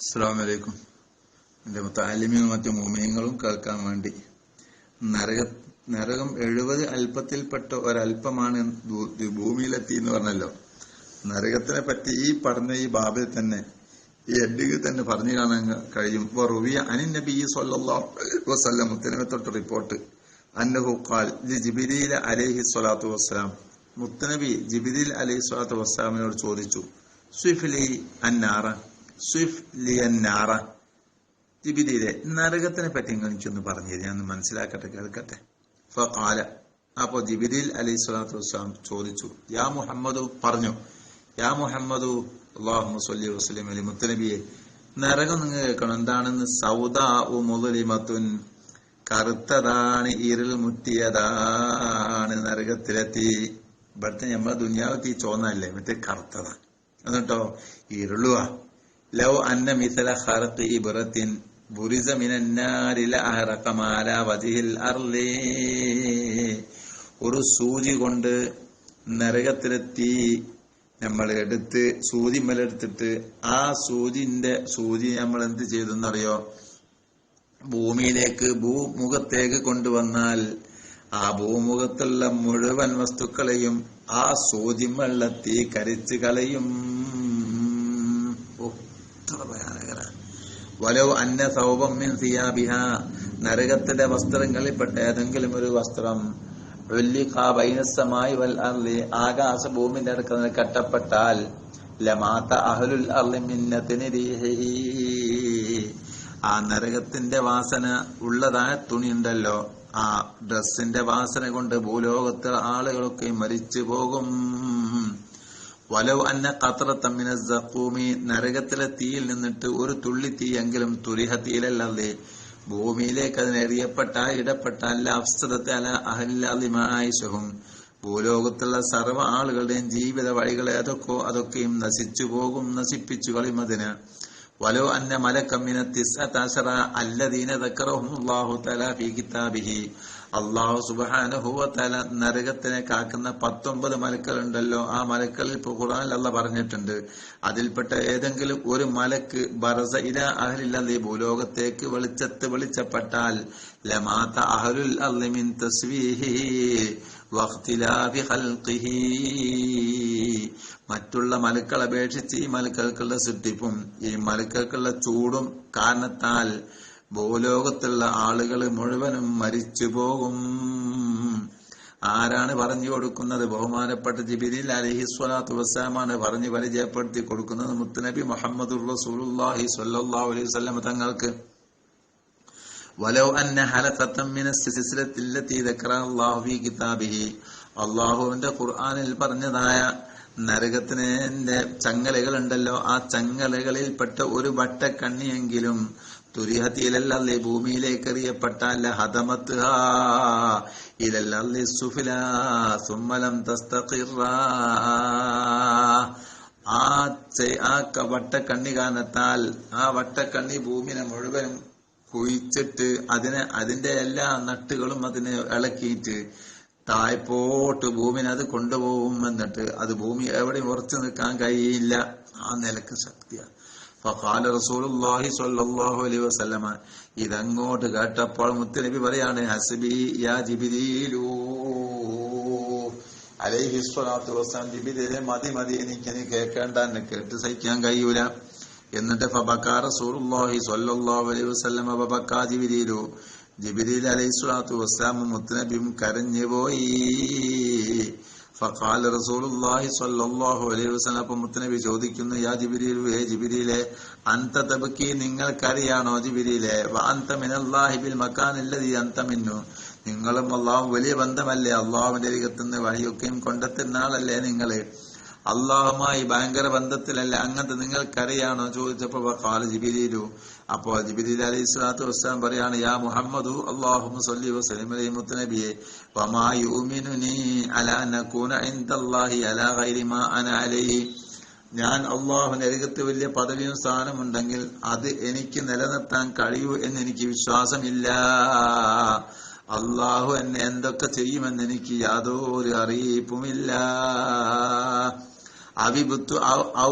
അസ്സാം എന്റെ എന്റെ താലിമ്യവും മറ്റു മുമയങ്ങളും കേൾക്കാൻ വേണ്ടി. നരക നരകം എഴുപത് അല്പത്തിൽപ്പെട്ട ഒരല്പമാണ് ഭൂമിയിലെത്തി എന്ന് പറഞ്ഞല്ലോ. നരകത്തിനെ പറ്റി ഈ പറഞ്ഞ ഈ ബാബിൽ തന്നെ ഈ എഡിഗിൽ തന്നെ പറഞ്ഞു കാണാൻ കഴിയും. റുവിയ അനിൻ നബി അലൈഹി വസല്ലം തൊട്ട് റിപ്പോർട്ട്. അന്നഹു ഖാൽ അലേഹി ജിബ്രീൽ അലൈഹി സ്വലാത്തു വസ്സലാം. മുത്തനബി ജിബ്രീൽ അലൈഹി സ്വലാത്തു വസ്സലാമിനോട് ചോദിച്ചു സ്വിഫിലി അന്നാറ? സ്വിഫ് തിബിതിയിലെ നരകത്തിനെ പറ്റി എനിക്കൊന്ന് പറഞ്ഞു ഞാൻ ഒന്ന് മനസ്സിലാക്കട്ടെ കേൾക്കട്ടെ. ഫാല അപ്പോ ജിബിദിൽ അലൈഹി സ്വലാത്തു വസ്സലാം ചോദിച്ചു യാ മുഹമ്മദു? പറഞ്ഞു യാ മുഹമ്മദു അള്ളാഹു സല്ലി വസ്ലിം അലി മുത്തനബിയെ നരകം നിങ്ങൾ കേൾക്കണം. എന്താണെന്ന് സൗദാ മുതലിമത്തുൻ കറുത്തതാണ് ഇരുൾ മുറ്റിയതാണ് നരകത്തിലെത്തി. ഇവിടുത്തെ നമ്മളെ ദുനിയാവത്തി ചോന്നല്ലേ മറ്റേ കറുത്തതാ എന്നിട്ടോ ഇരുളുവാ. ലൗ അന്ന മിസല ഖർഖി ഇബ്റത്തിൻ ബുരിസ മിനന്നാരി ലഅഹറഖ മാല വജിഹിൽ അർളി ഒരു സൂചി കൊണ്ട് നരകത്തിലെത്തി നമ്മൾ എടുത്ത് സൂചി മേലെടുത്തിട്ട് ആ സൂചിന്റെ സൂചി നമ്മൾ എന്ത് ചെയ്തെന്നറിയോ? ഭൂമിയിലേക്ക് ഭൂമുഖത്തേക്ക് കൊണ്ടുവന്നാൽ ആ ഭൂമുഖത്തുള്ള മുഴുവൻ വസ്തുക്കളെയും ആ സൂചിമള്ളത്തി കരിച്ചു കളയും. വലോ അന്ന സൗപം മിൻ സിയാബിഹ. നരകത്തിന്റെ വസ്ത്രങ്ങളിൽപ്പെട്ട ഏതെങ്കിലും ഒരു വസ്ത്രം വെള്ളിഖാ ബൈനസ്സമായി വൽ അർളി ആകാശ ഭൂമിന്റെ അടുക്കുന്ന കട്ടപ്പെട്ടാൽ ലമാത്ത അഹലുൽ അർളി മിന്നത്തിന് ആ നരകത്തിന്റെ വാസന ഉള്ളതായ തുണിയുണ്ടല്ലോ. ആ ഡ്രസ്സിന്റെ വാസന കൊണ്ട് ഭൂലോകത്തെ ആളുകളൊക്കെ മരിച്ചു പോകും വലവ് അന്ന കത്ര തമ്മിന സക്കൂമി നരകത്തിലെ തീയിൽ നിന്നിട്ട് ഒരു തുള്ളി തീയെങ്കിലും തുരിഹ തീയിലല്ലാതെ ഭൂമിയിലേക്ക് അതിനെറിയപ്പെട്ട ഇടപെട്ട അല്ല അവസ്ഥത്തെ അല്ല അഹല്ലാതിമായിഷഹും ഭൂലോകത്തുള്ള സർവ ആളുകളുടെയും ജീവിത വഴികൾ ഏതൊക്കെ അതൊക്കെയും നശിച്ചു പോകും നശിപ്പിച്ചു കളിമതിന് വലോ അന്ന മലക്കമ്മിന തിസ തസറ അല്ലദീന തക്കറഹും അള്ളാഹു തല ഫി കിതാബിഹി. അള്ളാഹു സുബാനഹുവ തല നരകത്തിനെ കാക്കുന്ന പത്തൊമ്പത് മലക്കളുണ്ടല്ലോ ആ മലക്കളിൽ ഇപ്പൊ ഖുറാനിൽ അല്ല പറഞ്ഞിട്ടുണ്ട്. അതിൽപ്പെട്ട ഏതെങ്കിലും ഒരു മലക്ക് ബറസ ഇല അഹലില്ലി ഭൂലോകത്തേക്ക് വെളിച്ചത്ത് വെളിച്ചപ്പെട്ടാൽ ലമാത്ത അഹലുൽ അള്ളിമിൻ തസ്വീഹി വഖ്തിലാഫി ഖൽഖിഹി. മറ്റുള്ള മലക്കൾ അപേക്ഷിച്ച് ഈ മലക്കൾക്കുള്ള സിദ്ധിപ്പും ഈ മലക്കൾക്കുള്ള ചൂടും കാരണത്താൽ ഭൂലോകത്തുള്ള ആളുകൾ മുഴുവനും മരിച്ചു പോകും ആരാണ് പറഞ്ഞു കൊടുക്കുന്നത് ബഹുമാനപ്പെട്ട ജിബിരിൽ അലഹി സ്വലാത്തു വസ്സാമാണ് പറഞ്ഞു പരിചയപ്പെടുത്തി കൊടുക്കുന്നത് മുത്തനബി മുഹമ്മദുർ റസൂലുള്ളാഹി സ്വല്ലല്ലാഹു അലൈഹി വസല്ലം തങ്ങൾക്ക് ولو أن حلقة من السلسلة التي ذكرها الله في كتابه അള്ളാഹുവിന്റെ ഖുർആനിൽ പറഞ്ഞതായ നരകത്തിന്റെ ചങ്ങലകൾ ഉണ്ടല്ലോ ആ ചങ്ങലകളിൽപ്പെട്ട ഒരു വട്ടക്കണ്ണിയെങ്കിലും തുരിഹത്തിയിലല്ലേ ഭൂമിയിലേക്ക് എറിയപ്പെട്ടല്ല ഹതമത്ത് ഇലല്ലേ സുഫില സുമ്മലം തസ്തഖിറ ആ ആ വട്ടക്കണ്ണി കാരണത്താൽ ആ വട്ടക്കണ്ണി ഭൂമിനെ മുഴുവനും കുഴിച്ചിട്ട് അതിനെ അതിന്റെ എല്ലാ നട്ടുകളും അതിനെ ഇളക്കിയിട്ട് തായ്പോട്ട് ഭൂമിനെ അത് കൊണ്ടുപോകും എന്നിട്ട് അത് ഭൂമി എവിടെയും ഉറച്ചു നിൽക്കാൻ കഴിയില്ല. ആ നിലയ്ക്ക് ശക്തിയാണ്. ഫഖാല റസൂലുള്ളാഹി സ്വല്ലല്ലാഹു അലൈഹി വസല്ലമ ഇതങ്ങോട്ട് കേട്ടപ്പോൾ മുത്തനബി പറയാണ് ഹസ്ബി യാ ജിബ്രീലു. അലൈഹി സ്വലാത്തു വസ്സലാം ജിബ്രീലെ മതി മതി എനിക്ക് ഇനി കേൾക്കേണ്ട എന്നെ കേട്ട് സഹിക്കാൻ കഴിയൂല. എന്നിട്ട് ഫബക്കാ റസൂലുള്ളാഹി സ്വല്ലല്ലാഹു അലൈഹി വസല്ലമ ഫബക്കാ ജിബ്രീലു. ജിബ്രീൽ അലൈഹി സ്വലാത്തു വസ്സലാം മുത്തനബിയും കരഞ്ഞു ഫഖാല റസൂലുള്ളാഹി സ്വല്ലല്ലാഹു അലൈഹി വസല്ലം. അപ്പോൾ മുത്തനബി ചോദിക്കുന്നു യാ ജിബ്രീലു ഹേ ജിബ്രീലെ അന്ത തബക്കി നിങ്ങൾക്കറിയാണോ ജിബിരിയിലെ വ അന്ത മിനല്ലാഹി ബിൽ മക്കാനില്ലദി അന്ത മിന്നു. നിങ്ങളും അള്ളാഹു വലിയ ബന്ധമല്ലേ? അള്ളാഹുവിന്റെ അരികത്തുനിന്ന് വഴിയൊക്കെയും കൊണ്ടെത്തുന്ന ആളല്ലേ നിങ്ങൾ. അള്ളാഹുമായി ഭയങ്കര ബന്ധത്തിലല്ല? അങ്ങനത്തെ നിങ്ങൾക്കറിയാണോ? ചോദിച്ചപ്പോ കാല ജിബിരിയിലു അപ്പോ ജിബിരി അലൈഹി സ്വലാത്തു വസ്സലാം പറയാണ് യാ മുഹമ്മദു അള്ളാഹു സല്ലി അലൈഹി ഗൈരി മാ അന അലൈഹി. ഞാൻ അള്ളാഹു നരകത്ത് വലിയ പദവിയും സ്ഥാനമുണ്ടെങ്കിൽ അത് എനിക്ക് നിലനിർത്താൻ കഴിയൂ എന്ന് എനിക്ക് വിശ്വാസമില്ല. അള്ളാഹു എന്നെ എന്തൊക്കെ ചെയ്യുമെന്ന് എനിക്ക് യാതൊരു അറിയിപ്പുമില്ല. ഔ-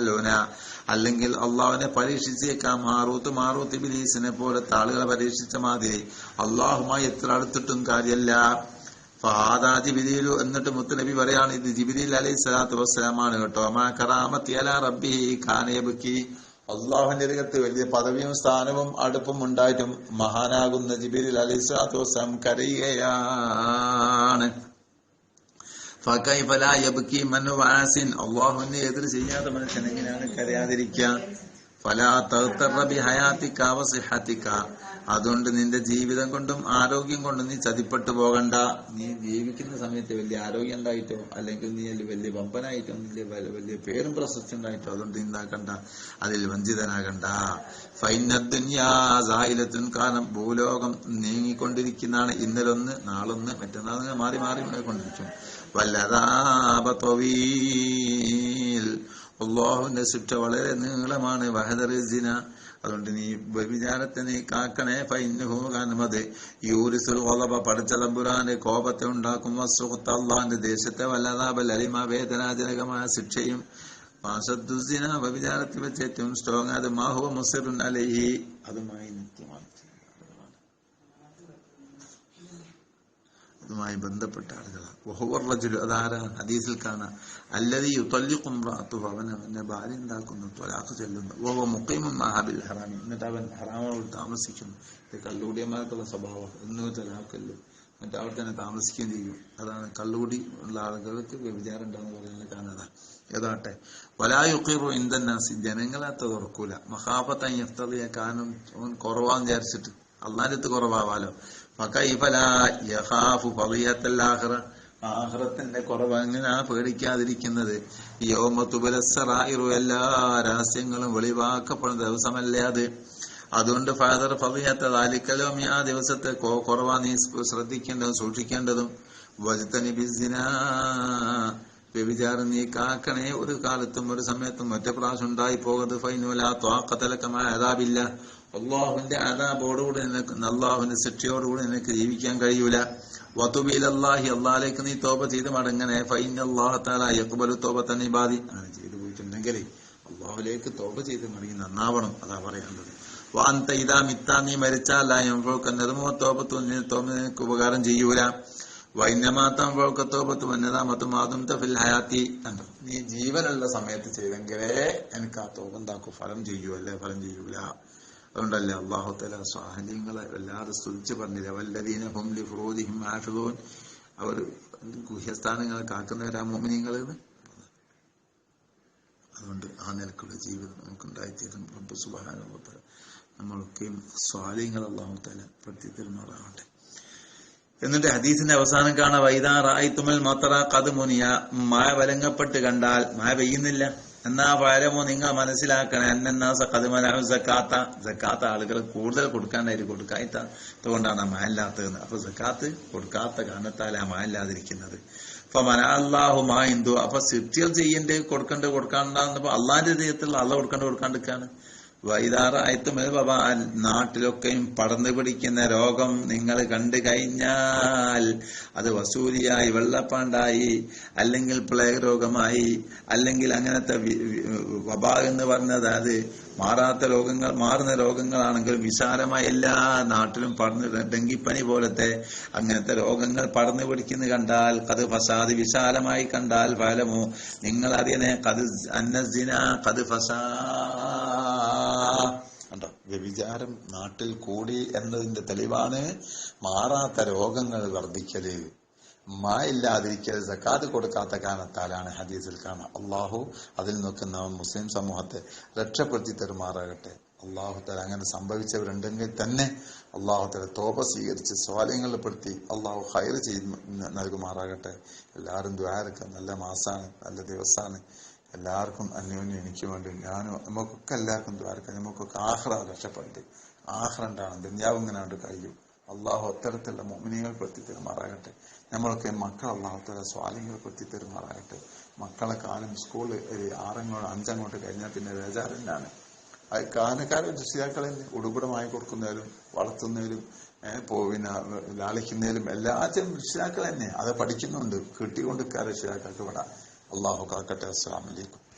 ലോന. അല്ലെങ്കിൽ അള്ളാഹുവിനെ പരീക്ഷിച്ചേക്കാം ഹാറൂത്ത് മാറൂത്ത് ബിലീസിനെ പോലത്തെ ആളുകളെ പരീക്ഷിച്ച മാതിരി. അള്ളാഹുമായി എത്ര അടുത്തിട്ടും കാര്യമല്ല. ഫഹാദാ ജിബിരിയിലു എന്നിട്ട് മുത്തലബി പറയാണ് ഇത് ജിബിരിൽ അലൈഹി സ്വലാത്തു വസ്സലാമാണ് കേട്ടോ. മാ കറാമത്തി അല റബ്ബി അള്ളാഹുവിന്റെ രംഗത്ത് വലിയ പദവിയും സ്ഥാനവും അടുപ്പും ഉണ്ടായിട്ടും മഹാനാകുന്ന ജിബിരിൽ അലൈഹി സ്വലാത്തു കരയുകയാണ്. അള്ളാഹുവിനെ എതിർ ചെയ്യാത്ത മനുഷ്യൻ എങ്ങനെയാണ് കരയാതിരിക്കുക? ഫലാ തഗ്തറ ഹയാത്തിക്ക വസിഹതിക അതുകൊണ്ട് നിന്റെ ജീവിതം കൊണ്ടും ആരോഗ്യം കൊണ്ടും നീ ചതിപ്പെട്ടു പോകണ്ട. നീ ജീവിക്കുന്ന സമയത്ത് വലിയ ആരോഗ്യം ഉണ്ടായിട്ടോ? അല്ലെങ്കിൽ നീ അതിൽ വലിയ വമ്പനായിട്ടോ? നിന്റെ വലിയ- പേരും പ്രശസ്തി ഉണ്ടായിട്ടോ? അതുകൊണ്ട് നീ എന്താക്കണ്ട? അതിൽ വഞ്ചിതനാകണ്ട. ഫൈനദ്ദുന്യാസായിലത്തുൻ കാരണം ഭൂലോകം നീങ്ങിക്കൊണ്ടിരിക്കുന്നതാണ്. ഇന്നലൊന്ന് നാളൊന്ന് മറ്റന്നാൾ മാറി മാറി കൊണ്ടിരിക്കും. വല്ലതാപീൽ അള്ളാഹുവിന്റെ ശിക്ഷ വളരെ നീളമാണ്. വഹദറിസിന അതുകൊണ്ട് നീ വ്യഭിചാരത്തെ നീ കാക്കണേ യൂരിസു യൂരിസുൽ കൊലപ പടച്ചതമ്പുരാന്റെ കോപത്തെ ഉണ്ടാക്കും. വസുഹത്ത് അള്ളാഹിന്റെ ദേശത്തെ വല്ലതാപൽ അലിമ. വേദനാജനകമായ ശിക്ഷയും. മാസദ്ദുസിന വ്യഭിചാരത്തിൽ വെച്ച് ഏറ്റവും സ്ട്രോങ് അത് മാഹുവ മുസറുൻ അലഹി. അതുമായി നിത്യമാണ്. അതുമായി ബന്ധപ്പെട്ട ആളുകളാണ്. വഹുവർ റജുലു അതാരാണ് ഹദീസിൽ കാണാം. അല്ലതി യുത്തല്ലിഖും റാത്തുഹു അവൻ അവന്റെ ഭാര്യ ഉണ്ടാക്കുന്നു ത്വലാഖ് ചെല്ലുന്നു. ഓഹോ മുക്കൈമും മഹാബിൽ ഹറാമി. എന്നിട്ട് അവൻ ഹറാമോട് താമസിക്കുന്നു. ഇത് കള്ളുകൂടിയന്മാർക്കുള്ള സ്വഭാവം. എന്നും തലാഖല്ലോ എന്നിട്ട് അവിടെ തന്നെ താമസിക്കുകയും ചെയ്യും. അതാണ് കള്ളുകൂടി ഉള്ള ആളുകൾക്ക് വ്യഭിചാരം ഉണ്ടാകുന്ന പറയുന്നത് കാണുന്നത്. ഏതാട്ടെ വലായുക്കീറു ഇന്ദന്നാസി ജനങ്ങളെ തുറക്കൂല മഹാപത്തൻ എത്തറിയ കാനം കുറവാന്ന് വിചാരിച്ചിട്ട്. അള്ളാരത്ത് കുറവാവാലോ? ആഖിറത്തിന്റെ കുറവ് എങ്ങനെയാ പേടിക്കാതിരിക്കുന്നത്? യോമത്തുബലസറായിറു എല്ലാ രഹസ്യങ്ങളും വെളിവാക്കപ്പെടുന്ന ദിവസമല്ലേ അത്? അതുകൊണ്ട് ഫാദർ ഫളിയത്ത താലിക്കലും ആ ദിവസത്തെ കുറവാ നീ ശ്രദ്ധിക്കേണ്ടതും സൂക്ഷിക്കേണ്ടതും. വജുത്തനി ബിസിന വ്യഭിചാരം നീ കാക്കണേ. ഒരു കാലത്തും ഒരു സമയത്തും ഒറ്റ പ്രാവശ്യം ഉണ്ടായി പോകരുത് ഫൈനുല ത്വാക്കത്തലക്കമായ അതാബില്ല അള്ളാഹുവിന്റെ അതാബോടുകൂടി നിനക്ക് അള്ളാഹുവിന്റെ ശിക്ഷയോടുകൂടി നിനക്ക് ജീവിക്കാൻ കഴിയൂല. വതുബിൽ അള്ളാഹി അള്ളാഹിലേക്ക് നീ തോപ ചെയ്ത് മടങ്ങനെ ഫൈൻ അള്ളാഹു താല യക്കുബലു തോപ തന്നെ ബാധി അങ്ങനെ ചെയ്തു പോയിട്ടുണ്ടെങ്കിൽ അള്ളാഹുലേക്ക് തോപ ചെയ്ത് മടങ്ങി നന്നാവണം. അതാ പറയേണ്ടത് വാന്ത ഇതാ മിത്താ നീ മരിച്ചാലും തോപത്തു തോമ നിനക്ക് ഉപകാരം ചെയ്യൂല. വൈന്യമാത്തം തോപത്ത് വന്നതാമത്തും ആദം തഫിൽ ഹയാത്തി. നീ ജീവനുള്ള സമയത്ത് ചെയ്തെങ്കിലേ എനിക്ക് ആ തോപം താക്കു ഫലം ചെയ്യൂ അല്ലേ ഫലം ചെയ്യൂല. അതുകൊണ്ടല്ലേ അള്ളാഹു തല സ്വാഹല്യങ്ങളെ വല്ലാതെ സ്തുതിച്ച് പറഞ്ഞില്ല? വല്ലതീന ഹുംലി ഫുറൂദിഹിം ആഷുദോൻ അവർ ഗുഹ്യസ്ഥാനങ്ങളെ കാക്കുന്നവരാ മോമിനിങ്ങളെന്ന് അതുകൊണ്ട് ആ നിലക്കുള്ള ജീവിതം നമുക്കുണ്ടായിത്തീരും. റബ്ബ് സുബാന നമ്മളൊക്കെയും സ്വാധീനങ്ങൾ അള്ളാഹു തല പെടുത്തി എന്നിട്ട് ഹദീസിന്റെ അവസാനം കാണാം മാത്ര കഥ മുനിയ. മഴ വലങ്ങപ്പെട്ട് കണ്ടാൽ മഴ പെയ്യുന്നില്ല. എന്നാ പരമോ നിങ്ങൾ മനസ്സിലാക്കണേ. കതുമലാഹു സക്കാത്ത സക്കാത്ത ആളുകൾ കൂടുതൽ കൊടുക്കാണ്ടായിട്ട് കൊടുക്കാത്തതുകൊണ്ടാണ് ആ മായല്ലാത്തത് അപ്പൊ സക്കാത്ത് കൊടുക്കാത്ത കാരണത്താൽ ആ മായല്ലാതിരിക്കുന്നത് അപ്പൊ മനാഹു മാ ഹിന്ദു അപ്പൊ സിപ്റ്റികൾ ചെയ്യേണ്ടത് കൊടുക്കേണ്ടത് കൊടുക്കാണ്ടാകുന്നപ്പോ അള്ളാന്റെ ദൈവത്തിൽ അള്ള കൊടുക്കണ്ട കൊടുക്കാണ്ടിരിക്കാണ്. വൈതാറായത്തും ബാബ നാട്ടിലൊക്കെയും പടർന്നു പിടിക്കുന്ന രോഗം നിങ്ങൾ കണ്ടു കഴിഞ്ഞാൽ അത് വസൂലിയായി വെള്ളപ്പാണ്ടായി അല്ലെങ്കിൽ പ്ലേഗ് രോഗമായി അല്ലെങ്കിൽ അങ്ങനത്തെ വബ എന്ന് പറഞ്ഞത് അത് മാറാത്ത രോഗങ്ങൾ മാറുന്ന രോഗങ്ങളാണെങ്കിലും വിശാലമായ എല്ലാ നാട്ടിലും പടർന്നു ഡെങ്കിപ്പനി പോലത്തെ അങ്ങനത്തെ രോഗങ്ങൾ പടർന്നു പിടിക്കുന്നു കണ്ടാൽ കത് ഫസാദ് വിശാലമായി കണ്ടാൽ ഫലമോ? നിങ്ങൾ അതിനെ കത് അന്നസിന കത് ഫസാ കണ്ടോ? വ്യഭിചാരം നാട്ടിൽ കൂടി എന്നതിന്റെ തെളിവാണ് മാറാത്ത രോഗങ്ങൾ വർദ്ധിക്കൽ. മായില്ലാതിരിക്കൽ സക്കാത്ത് കൊടുക്കാത്ത കാരണത്താലാണ് ഹദീസിൽ കാണാം അള്ളാഹു അതിൽ നോക്കുന്ന മുസ്ലിം സമൂഹത്തെ രക്ഷപ്പെടുത്തി തെരുമാറാകട്ടെ. അള്ളാഹു തല അങ്ങനെ സംഭവിച്ചവരുണ്ടെങ്കിൽ തന്നെ അള്ളാഹു തല തോപ സ്വീകരിച്ച് സ്വാലയങ്ങളിൽപ്പെടുത്തി അള്ളാഹു ഹയർ ചെയ്ത് നൽകുമാറാകട്ടെ. എല്ലാവരും ദ്വാരക്ക നല്ല മാസാണ് നല്ല ദിവസമാണ് എല്ലാവർക്കും അന്യോന്യം എനിക്ക് വേണ്ടി ഞാനും നമുക്കൊക്കെ എല്ലാവർക്കും ദ്വാരക്ക നമുക്കൊക്കെ ആഹ്റ രക്ഷപ്പെടുത്തി. ആഹ്റ ഉണ്ടാണ് ദുന്യാവ് കഴിയും. അള്ളാഹു അത്തരത്തിലുള്ള മോമിനികൾ പെടുത്തി തരുമാറാകട്ടെ നമ്മളൊക്കെ മക്കൾ അള്ളാഹുത്തല സ്വാലിങ്ങൾ പെടുത്തി തരുമാറാകട്ടെ മക്കളെ കാലം സ്കൂൾ ഒരു ആറങ്ങോട്ട് അഞ്ചങ്ങോട്ട് കഴിഞ്ഞാൽ പിന്നെ ബേജാറിനാണ് അത് കാരണക്കാരും രക്ഷിതാക്കളെ ഉടുപടമായി കൊടുക്കുന്നതിലും വളർത്തുന്നതിലും പിന്നെ ലാളിക്കുന്നതിലും എല്ലാത്തിനും രക്ഷിതാക്കൾ തന്നെ അത് പഠിക്കുന്നുണ്ട് കിട്ടിക്കൊണ്ടിരിക്കുക രക്ഷിതാക്കൾക്ക് اللہ کا السلام علیکم۔